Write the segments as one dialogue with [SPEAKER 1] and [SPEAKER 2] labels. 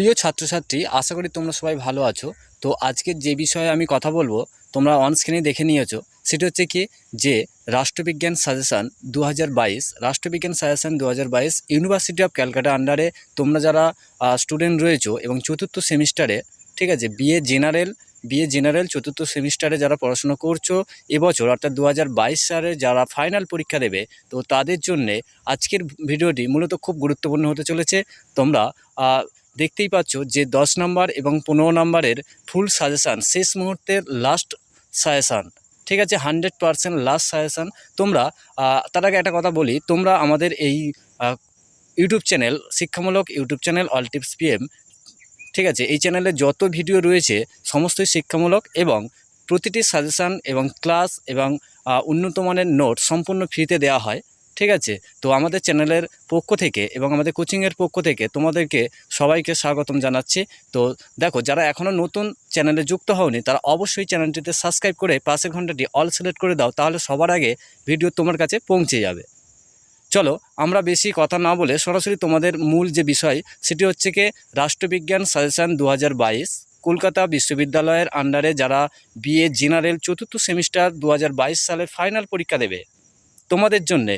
[SPEAKER 1] প্রিয় ছাত্রছাত্রী, আশা করি তোমরা সবাই ভালো আছো। তো আজকের যে বিষয়ে আমি কথা বলব, তোমরা অন স্ক্রিনে দেখে নিয়েছো, সেটা হচ্ছে কি যে রাষ্ট্রবিজ্ঞান সাজেশান দু হাজার বাইশ, রাষ্ট্রবিজ্ঞান সাজেশান দু হাজার বাইশ ইউনিভার্সিটি অফ ক্যালকাটা আন্ডারে তোমরা যারা স্টুডেন্ট রয়েছো এবং চতুর্থ সেমিস্টারে ঠিক আছে বিএ জেনারেল বিএ জেনারেল চতুর্থ সেমিস্টারে যারা পড়াশোনা করছ এবছর, অর্থাৎ দু হাজার বাইশ সালে যারা ফাইনাল পরীক্ষা দেবে, তো তাদের জন্যে আজকের ভিডিওটি মূলত খুব গুরুত্বপূর্ণ হতে চলেছে। তোমরা দেখতেই পাচ্ছ যে দশ নম্বর এবং পনেরো নম্বরের ফুল সাজেশান শেষ মুহূর্তের লাস্ট সাজেশান ঠিক আছে? হান্ড্রেড পারসেন্ট লাস্ট সাজেশান তোমরা তার আগে একটা কথা বলি, তোমরা আমাদের এই ইউটিউব চ্যানেল শিক্ষামূলক YouTube channel all tips PM ঠিক আছে? এই চ্যানেলে যত ভিডিও রয়েছে, সমস্তই শিক্ষামূলক এবং প্রতিটি সাজেশান এবং ক্লাস এবং উন্নত মানের নোট সম্পূর্ণ ফ্রিতে দেওয়া হয়। ঠিক আছে? তো আমাদের চ্যানেলের পক্ষ থেকে এবং আমাদের কোচিংয়ের পক্ষ থেকে তোমাদেরকে সবাইকে স্বাগতম জানাচ্ছি। তো দেখো, যারা এখনও নতুন চ্যানেলে যুক্ত হওনি, তারা অবশ্যই চ্যানেলটিতে সাবস্ক্রাইব করে পাশের ঘন্টাটি অল সিলেক্ট করে দাও, তাহলে সবার আগে ভিডিও তোমার কাছে পৌঁছে যাবে। চলো, আমরা বেশি কথা না বলে সরাসরি তোমাদের মূল যে বিষয়, সেটি হচ্ছে কি, রাষ্ট্রবিজ্ঞান সাজেশান দু হাজার বাইশ, কলকাতা বিশ্ববিদ্যালয়ের আন্ডারে যারা বিএ জেনারেল চতুর্থ সেমিস্টার দু হাজার বাইশ সালে ফাইনাল পরীক্ষা দেবে, তোমাদের জন্যে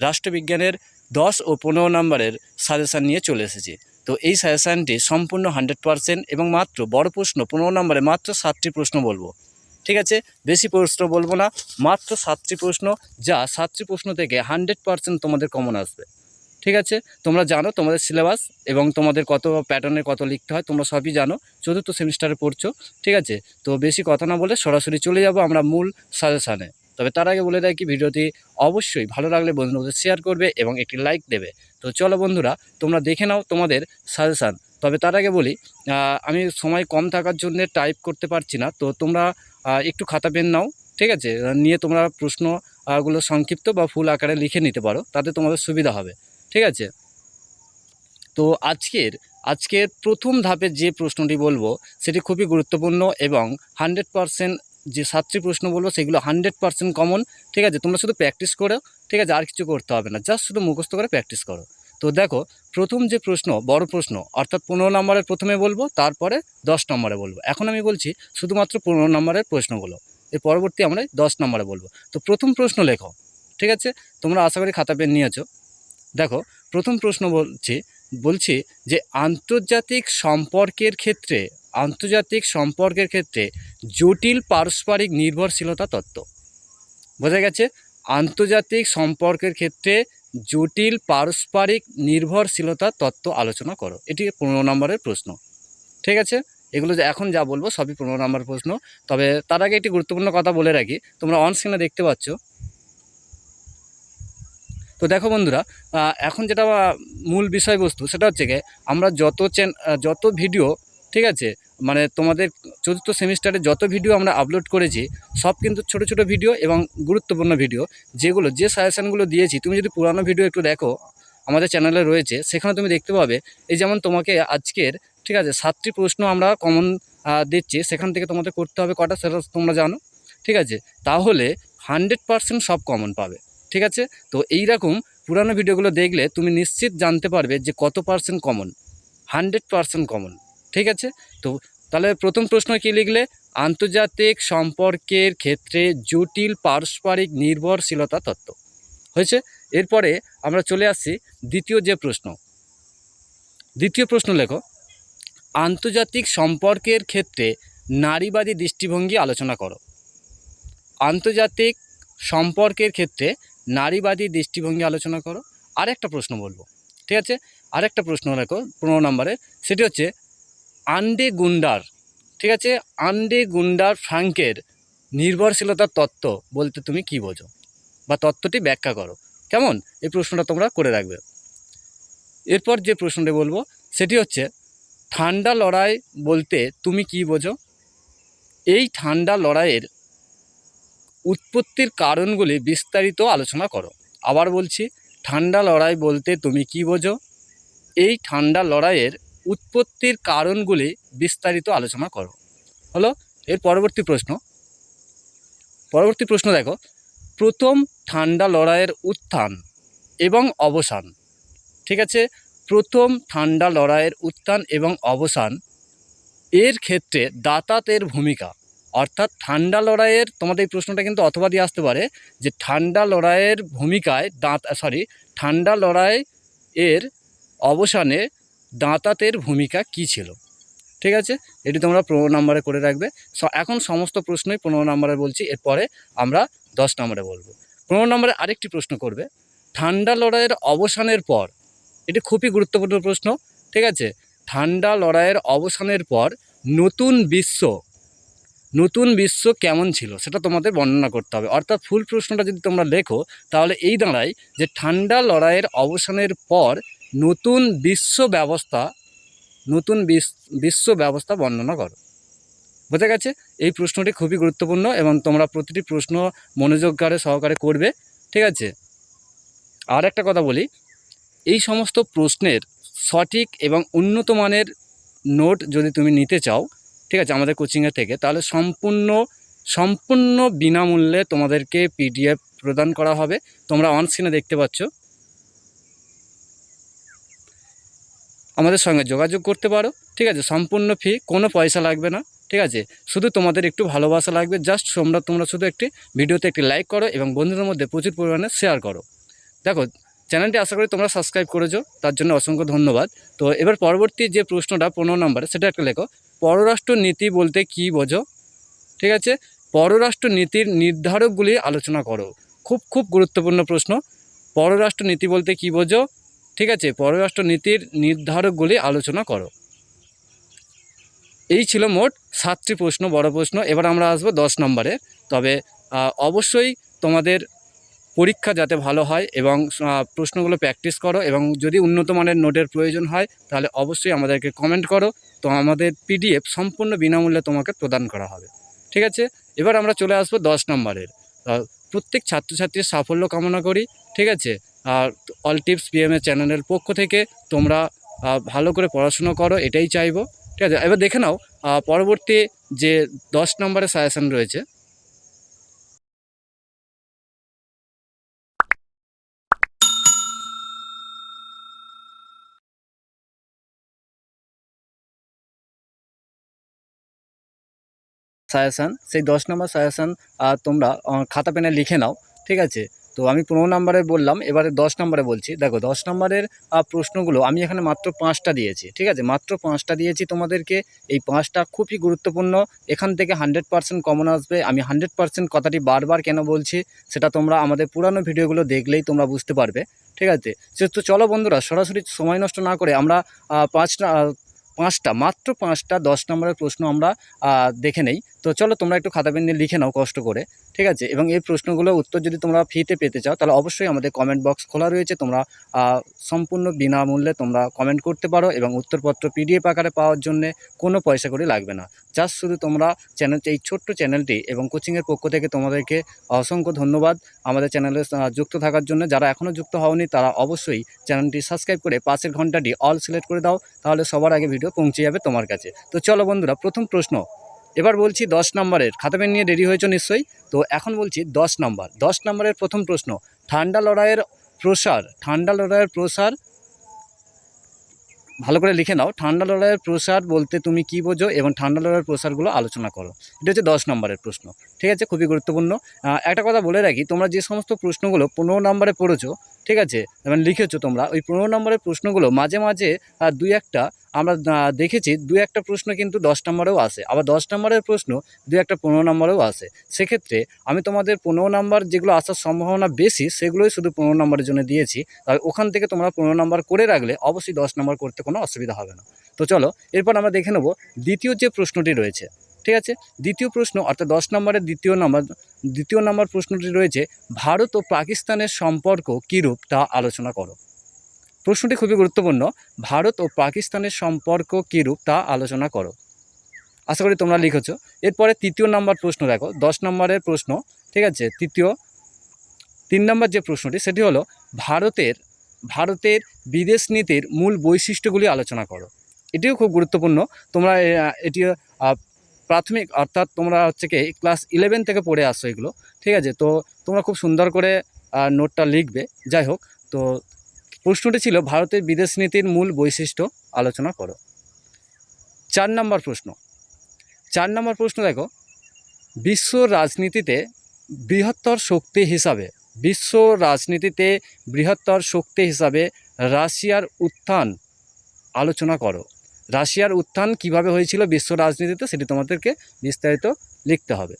[SPEAKER 1] রাষ্ট্রবিজ্ঞানের দশ ও পনেরো নম্বরের সাজেশান নিয়ে চলে এসেছি। তো এই সাজেশানটি সম্পূর্ণ হান্ড্রেড পারসেন্ট এবং মাত্র বড় প্রশ্ন, পনেরো নম্বরে মাত্র সাতটি প্রশ্ন বলব। ঠিক আছে? বেশি প্রশ্ন বলব না, মাত্র সাতটি প্রশ্ন, যা সাতটি প্রশ্ন থেকে হান্ড্রেড পারসেন্ট তোমাদের কমন আসবে। ঠিক আছে? তোমরা জানো তোমাদের সিলেবাস এবং তোমাদের কত প্যাটার্নে কত লিখতে হয়, তোমরা সবই জানো, চতুর্থ সেমিস্টারে পড়ছো। ঠিক আছে? তো বেশি কথা না বলে সরাসরি চলে যাব আমরা মূল সাজেশানে। তবে তার আগে বলে দেয় কি, ভিডিওটি অবশ্যই ভালো লাগলে বন্ধুদের শেয়ার করবে এবং একটি লাইক দেবে। তো চলো বন্ধুরা, তোমরা দেখে নাও তোমাদের সাজেশান তবে তার আগে বলি আমি সময় কম থাকার জন্য টাইপ করতে পারছি না। তো তোমরা একটু খাতা পেন নাও, ঠিক আছে? নিয়ে তোমরা প্রশ্নগুলো সংক্ষিপ্ত বা ফুল আকারে লিখে নিতে পারো, তাতে তোমাদের সুবিধা হবে, ঠিক আছে? তো আজকের আজকের প্রথম ধাপে যে প্রশ্নটি বলব, সেটি খুবই গুরুত্বপূর্ণ এবং হান্ড্রেড পারসেন্ট যে সাতটি প্রশ্ন বলব, সেগুলো হান্ড্রেড পারসেন্ট কমন ঠিক আছে? তোমরা শুধু প্র্যাকটিস করো, ঠিক আছে? আর কিছু করতে হবে না জাস্ট শুধু মুখস্থ করে প্র্যাকটিস করো। তো দেখো, প্রথম যে প্রশ্ন, বড় প্রশ্ন, অর্থাৎ পনেরো নম্বরের প্রথমে বলব, তারপরে দশ নম্বরে বলব। এখন আমি বলছি, শুধুমাত্র পনেরো নম্বরের প্রশ্নগুলো, এর পরবর্তী আমরা দশ নম্বরে বলব। তো প্রথম প্রশ্ন লেখো, ঠিক আছে? তোমরা আশা করি খাতা, পেন নিয়েছো। দেখো, প্রথম প্রশ্ন বলছি বলছি যে আন্তর্জাতিক সম্পর্কের ক্ষেত্রে আন্তর্জাতিক সম্পর্কের ক্ষেত্রে জটিল পারস্পরিক নির্ভরশীলতা তত্ত্ব। বোঝা গেছে, আন্তর্জাতিক সম্পর্কের ক্ষেত্রে জটিল পারস্পরিক নির্ভরশীলতা তত্ত্ব আলোচনা করো। এটি পনেরো নম্বরের প্রশ্ন। ঠিক আছে? এগুলো যে এখন যা বলব সবই পনেরো নম্বর প্রশ্ন। তবে তার আগে একটি গুরুত্বপূর্ণ কথা বলে রাখি। তোমরা অন স্ক্রিনে দেখতে পাচ্ছ। তো দেখো বন্ধুরা এখন যেটা মূল বিষয়বস্তু সেটা হচ্ছে গিয়ে আমরা যত চ্যান যত ভিডিও ঠিক আছে? মানে তোমাদের চতুর্থ সেমিস্টারে যত ভিডিও আমরা আপলোড করেছি, সব কিন্তু ছোট ছোট ভিডিও এবং গুরুত্বপূর্ণ ভিডিও যেগুলো যে সাজেশানগুলো দিয়েছি, তুমি যদি পুরানো ভিডিও একটু দেখো, আমাদের চ্যানেলে রয়েছে, সেখানে তুমি দেখতে পাবে, এই যেমন তোমাকে আজকের, ঠিক আছে, সাতটি প্রশ্ন আমরা কমন দিচ্ছি, সেখান থেকে তোমাদের করতে হবে কটা, সেটা তোমরা জানো, ঠিক আছে? তাহলে হান্ড্রেড পারসেন্ট সব কমন পাবে, ঠিক আছে? তো এইরকম পুরানো ভিডিওগুলো দেখলে তুমি নিশ্চিত জানতে পারবে যে কত percent common hundred percent common ঠিক আছে? তো তাহলে প্রথম প্রশ্ন কী লিখলে? আন্তর্জাতিক সম্পর্কের ক্ষেত্রে জটিল পারস্পরিক নির্ভরশীলতা তত্ত্ব। হয়েছে? এরপরে আমরা চলে আসছি দ্বিতীয় যে প্রশ্ন। দ্বিতীয় প্রশ্ন লেখো। আন্তর্জাতিক সম্পর্কের ক্ষেত্রে নারীবাদী দৃষ্টিভঙ্গি আলোচনা করো। আন্তর্জাতিক সম্পর্কের ক্ষেত্রে নারীবাদী দৃষ্টিভঙ্গি আলোচনা করো। আরেকটা প্রশ্ন বলব। ঠিক আছে? আরেকটা প্রশ্ন রাখো পনেরো নম্বরে। সেটি হচ্ছে আন্ডে গুন্ডার, ঠিক আছে? আন্ডে গুন্ডার ফ্রাঙ্কের নির্ভরশীলতার তত্ত্ব বলতে তুমি কি বোঝো? বা তত্ত্বটি ব্যাখ্যা করো। কেমন? এই প্রশ্নটা তোমরা করে রাখবে। এরপর যে প্রশ্নটি বলব, সেটি হচ্ছে, ঠান্ডা লড়াই বলতে তুমি কি বোঝো? এই ঠান্ডা লড়াইয়ের উৎপত্তির কারণগুলি বিস্তারিত আলোচনা করো। আবার বলছি, ঠান্ডা লড়াই বলতে তুমি কি বোঝো? এই ঠান্ডা লড়াইয়ের উৎপত্তির কারণগুলি বিস্তারিত আলোচনা করো। হলো, এর পরবর্তী প্রশ্ন। পরবর্তী প্রশ্ন দেখো, প্রথম ঠান্ডা লড়াইয়ের উত্থান এবং অবসান। ঠিক আছে? প্রথম ঠান্ডা লড়াইয়ের উত্থান এবং অবসান, এর ক্ষেত্রে দাতাতের ভূমিকা। অর্থাৎ ঠান্ডা লড়াইয়ের, তোমাদের এই প্রশ্নটা কিন্তু অথবা দিয়ে আসতে পারে, যে ঠান্ডা লড়াইয়ের ভূমিকায় দাঁত সরি ঠান্ডা লড়াই এর অবসানে দাঁতাতের ভূমিকা কি ছিল? ঠিক আছে? এটি তোমরা পনেরো নম্বরে করে রাখবে। এখন সমস্ত প্রশ্নই পনেরো নম্বরে বলছি, এরপরে আমরা দশ নম্বরে বলব। পনেরো নম্বরে আরেকটি প্রশ্ন করবে। ঠান্ডা লড়াইয়ের অবসানের পর, এটি খুবই গুরুত্বপূর্ণ প্রশ্ন, ঠিক আছে? ঠান্ডা লড়াইয়ের অবসানের পর নতুন বিশ্ব নতুন বিশ্ব কেমন ছিল সেটা তোমাদের বর্ণনা করতে হবে। অর্থাৎ ফুল প্রশ্নটা যদি তোমরা লেখো, তাহলে এই দাঁড়ায় যে ঠান্ডা লড়াইয়ের অবসানের পর নতুন বিশ্ব ব্যবস্থা, নতুন বিশ্ব ব্যবস্থা বর্ণনা করো। বোঝা গেছে? এই প্রশ্নটি খুবই গুরুত্বপূর্ণ এবং তোমরা প্রতিটি প্রশ্ন মনোযোগকারে সহকারে করবে, ঠিক আছে? আর একটা কথা বলি, এই সমস্ত প্রশ্নের সঠিক এবং উন্নত মানের নোট যদি তুমি নিতে চাও, ঠিক আছে, আমাদের কোচিংয়ের থেকে, তাহলে সম্পূর্ণ সম্পূর্ণ বিনামূল্যে তোমাদেরকে পিডিএফ প্রদান করা হবে। তোমরা অন স্ক্রিনে দেখতে পাচ্ছ আমাদের সঙ্গে যোগাযোগ করতে পারো, ঠিক আছে? সম্পূর্ণ ফি কোনো পয়সা লাগবে না, ঠিক আছে? শুধু তোমাদের একটু ভালোবাসা লাগবে জাস্ট তোমরা তোমরা শুধু একটি ভিডিওতে একটি লাইক করো এবং বন্ধুদের মধ্যে প্রচুর পরিমাণে শেয়ার করো। দেখো চ্যানেলটি আশা করি তোমরা সাবস্ক্রাইব করেছ, তার জন্য অসংখ্য ধন্যবাদ। তো এবার পরবর্তী যে প্রশ্নটা, পনেরো নম্বরে, সেটা একটা লেখো। পররাষ্ট্র নীতি বলতে কি বোঝো? ঠিক আছে? পররাষ্ট্র নীতির নির্ধারকগুলি আলোচনা করো। খুব খুব গুরুত্বপূর্ণ প্রশ্ন। পররাষ্ট্র নীতি বলতে কি বোঝো? ঠিক আছে পররাষ্ট্র নীতির নির্ধারকগুলি আলোচনা করো। এই ছিল মোট সাতটি প্রশ্ন, বড় প্রশ্ন। এবার আমরা আসব দশ নম্বরে। তবে অবশ্যই তোমাদের পরীক্ষা যাতে ভালো হয় এবং প্রশ্নগুলো প্র্যাকটিস করো এবং যদি উন্নত মানের নোটের প্রয়োজন হয়, তাহলে অবশ্যই আমাদেরকে কমেন্ট করো। তো আমাদের পিডিএফ সম্পূর্ণ বিনামূল্যে তোমাকে প্রদান করা হবে। ঠিক আছে? এবার আমরা চলে আসব দশ নম্বরের। প্রত্যেক ছাত্রছাত্রীর সাফল্য কামনা করি। ঠিক আছে? অল টিপস পিএমের চ্যানেলের পক্ষ থেকে তোমরা ভালো করে পড়াশুনো করো, এটাই চাইব। ঠিক আছে? এবার দেখে নাও পরবর্তী যে দশ নম্বরের সাজেশন রয়েছে। সাজেশান সেই দশ নম্বর সাজেশান তোমরা খাতা পেনে লিখে নাও, ঠিক আছে? তো আমি পনেরো নম্বরে বললাম, এবারে দশ নম্বরে বলছি। দেখো, দশ নম্বরের প্রশ্নগুলো আমি এখানে মাত্র পাঁচটা দিয়েছি, ঠিক আছে? মাত্র পাঁচটা দিয়েছি তোমাদেরকে। এই পাঁচটা খুবই গুরুত্বপূর্ণ। এখান থেকে হান্ড্রেড পার্সেন্ট কমন আসবে। আমি হান্ড্রেড পার্সেন্ট কথাটি বারবার কেন বলছি, সেটা তোমরা আমাদের পুরানো ভিডিওগুলো দেখলেই তোমরা বুঝতে পারবে, ঠিক আছে? তো চলো বন্ধুরা, সরাসরি সময় নষ্ট না করে আমরা পাঁচটা পাঁচটা, মাত্র পাঁচটা, দশ নম্বরের প্রশ্ন আমরা দেখে নেই। তো চলো তোমরা একটু খাতা পেন লিখে নাও কষ্ট করে, ঠিক আছে? এবং এই প্রশ্নগুলোর উত্তর যদি তোমরা ফ্রিতে পেতে চাও, তাহলে অবশ্যই আমাদের কমেন্ট বক্স খোলা রয়েছে। তোমরা সম্পূর্ণ বিনামূল্যে তোমরা কমেন্ট করতে পারো এবং উত্তরপত্র পিডিএফ আকারে পাওয়ার জন্য কোনো পয়সা করে লাগবে না। জাস্ট শুধু তোমরা চ্যানেল এই ছোট্ট চ্যানেলটি এবং কোচিংয়ের পক্ষ থেকে তোমাদেরকে অসংখ্য ধন্যবাদ আমাদের চ্যানেলে যুক্ত থাকার জন্য। যারা এখনও যুক্ত হওনি, তারা অবশ্যই চ্যানেলটি সাবস্ক্রাইব করে পাশের ঘন্টাটি অল সিলেক্ট করে দাও, তাহলে সবার আগে ভিডিও পৌঁছে যাবে তোমার কাছে। তো চলো বন্ধুরা, প্রথম প্রশ্ন। এবার বলছি দশ নম্বরের। খাতা পেন নিয়ে রেডি হয়েছো নিশ্চয়ই? তো এখন বলছি দশ নম্বর। দশ নম্বরের প্রথম প্রশ্ন, ঠান্ডা লড়াইয়ের প্রসার, ঠান্ডা লড়াইয়ের প্রসার, ভালো করে লিখে নাও, ঠান্ডা লড়াইয়ের প্রসার বলতে তুমি কি বোঝো এবং ঠান্ডা লড়াইয়ের প্রসারগুলো আলোচনা করো। এটা হচ্ছে দশ নম্বরের প্রশ্ন। ঠিক আছে? খুবই গুরুত্বপূর্ণ। একটা কথা বলে রাখি, তোমরা যে সমস্ত প্রশ্নগুলো পনেরো নম্বরে পড়েছো, ঠিক আছে? এবং লিখেছো তোমরা, ওই পনেরো নম্বরের প্রশ্নগুলো মাঝে মাঝে দুই একটা আমরা দেখেছি দু একটা প্রশ্ন কিন্তু দশ নম্বরেও আসে। আবার দশ নম্বরের প্রশ্ন দু একটা পনেরো নম্বরেও আসে। সেক্ষেত্রে আমি তোমাদের পনেরো নম্বর যেগুলো আসার সম্ভাবনা বেশি, সেগুলোই শুধু পনেরো নম্বরের জন্য দিয়েছি। আর ওখান থেকে তোমরা পনেরো নম্বর করে রাখলে অবশ্যই দশ নম্বর করতে কোনো অসুবিধা হবে না। তো চলো, এরপর আমরা দেখে নেব দ্বিতীয় যে প্রশ্নটি রয়েছে, ঠিক আছে? দ্বিতীয় প্রশ্ন, অর্থাৎ দশ নম্বরের দ্বিতীয় নম্বর দ্বিতীয় নম্বর প্রশ্নটি রয়েছে, ভারত ও পাকিস্তানের সম্পর্ক কীরূপ তা আলোচনা করো। প্রশ্নটি খুবই গুরুত্বপূর্ণ। ভারত ও পাকিস্তানের সম্পর্ক কীরূপ তা আলোচনা করো। আশা করি তোমরা লিখেছ। এরপরে তৃতীয় নম্বর প্রশ্ন দেখো। দশ নম্বরের প্রশ্ন, ঠিক আছে? তৃতীয়, তিন নম্বর যে প্রশ্নটি, সেটি হলো, ভারতের ভারতের বিদেশ নীতির মূল বৈশিষ্ট্যগুলি আলোচনা করো। এটিও খুব গুরুত্বপূর্ণ। তোমরা এটি প্রাথমিক, অর্থাৎ তোমরা হচ্ছে কি, ক্লাস ইলেভেন থেকে পড়ে আসছো এগুলো, ঠিক আছে? তো তোমরা খুব সুন্দর করে নোটটা লিখবে। যাই হোক, তো প্রশ্নটি ছিল, ভারতের বিদেশ নীতির মূল বৈশিষ্ট্য আলোচনা করো। চার নম্বর প্রশ্ন। চার নম্বর প্রশ্ন দেখো, বিশ্ব রাজনীতিতে বৃহত্তর শক্তি হিসাবে, বিশ্ব রাজনীতিতে বৃহত্তর শক্তি হিসাবে রাশিয়ার উত্থান আলোচনা করো। রাশিয়ার উত্থান কীভাবে হয়েছিল বিশ্ব রাজনীতিতে সেটি তোমাদেরকে বিস্তারিত লিখতে হবে।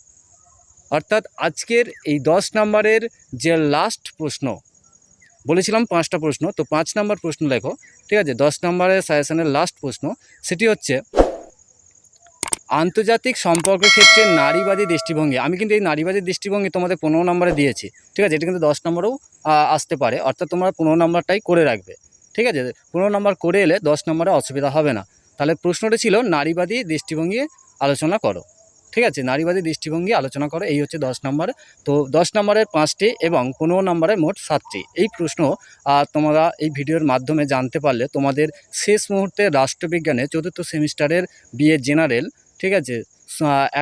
[SPEAKER 1] অর্থাৎ আজকের এই দশ নম্বরের যে লাস্ট প্রশ্ন বলেছিলাম পাঁচটা প্রশ্ন, তো পাঁচ নম্বর প্রশ্ন লেখো, ঠিক আছে? দশ নম্বরের সাজেশনের লাস্ট প্রশ্ন, সেটি হচ্ছে, আন্তর্জাতিক সম্পর্কের ক্ষেত্রে নারীবাদী দৃষ্টিভঙ্গি, আমি কিন্তু এই নারীবাদী দৃষ্টিভঙ্গি তোমাদের পনেরো নম্বরে দিয়েছি, ঠিক আছে? এটা কিন্তু দশ নম্বরেও আসতে পারে, অর্থাৎ তোমরা পনেরো নম্বরটাই করে রাখবে, ঠিক আছে? পনেরো নম্বর করে এলে দশ নম্বরে অসুবিধা হবে না। তাহলে প্রশ্নটি ছিল, নারীবাদী দৃষ্টিভঙ্গি আলোচনা করো। ঠিক আছে? নারীবাদী দৃষ্টিভঙ্গি আলোচনা করো, এই হচ্ছে দশ নম্বর। তো দশ নম্বরের পাঁচটি এবং পনেরো নম্বরের মোট সাতটি। এই প্রশ্ন তোমরা এই ভিডিওর মাধ্যমে জানতে পারলে তোমাদের শেষ মুহূর্তে রাষ্ট্রবিজ্ঞানে চতুর্থ সেমিস্টারের বিএ জেনারেল, ঠিক আছে?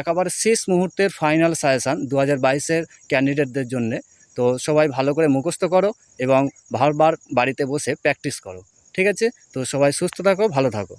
[SPEAKER 1] একেবারে শেষ মুহূর্তের ফাইনাল সাজেশান দু হাজার বাইশের ক্যান্ডিডেটদের জন্যে। তো সবাই ভালো করে মুখস্থ করো এবং বারবার বাড়িতে বসে প্র্যাকটিস করো, ঠিক আছে? তো সবাই সুস্থ থাকো, ভালো থাকো।